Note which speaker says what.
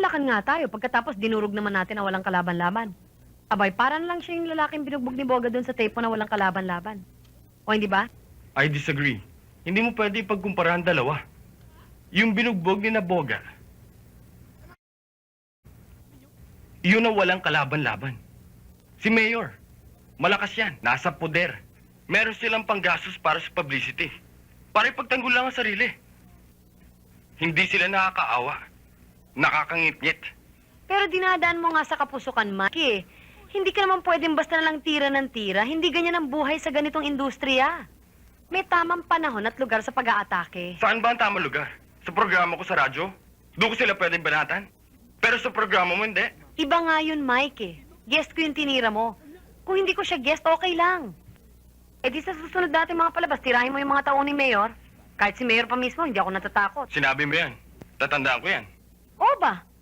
Speaker 1: nagpaunlakan nga tayo pagkatapos dinurog naman natin na walang kalaban-laban. Abay, parang lang siya yung lalaking binugbog ni Boga doon sa tape na walang kalaban-laban. O hindi ba?
Speaker 2: I disagree. Hindi mo pwede ipagkumpara ang dalawa. Yung binugbog ni Naboga, yun ang walang kalaban-laban. Si Mayor, malakas yan, nasa poder. Meron silang panggastos para sa publicity. Para ipagtanggol lang ang sarili. Hindi sila nakakaawa. Nakakangit-ngit.
Speaker 1: Pero dinadaan mo nga sa kapusukan, Mike. eh. Hindi ka naman pwedeng basta na lang tira ng tira. Hindi ganyan ang buhay sa ganitong industriya. May tamang panahon at lugar sa pag-aatake.
Speaker 2: Saan ba ang tamang lugar? Sa programa ko sa radyo? Doon ko sila pwedeng banatan? Pero sa programa mo hindi.
Speaker 1: Iba nga yun, Mike eh. Guest ko yung tinira mo. Kung hindi ko siya guest, okay lang. Eh di sa susunod natin mga palabas, tirahin mo yung mga taong ni Mayor. Kahit si Mayor pa mismo, hindi ako natatakot.
Speaker 2: Sinabi mo yan. Tatandaan ko yan.
Speaker 1: Oo ba?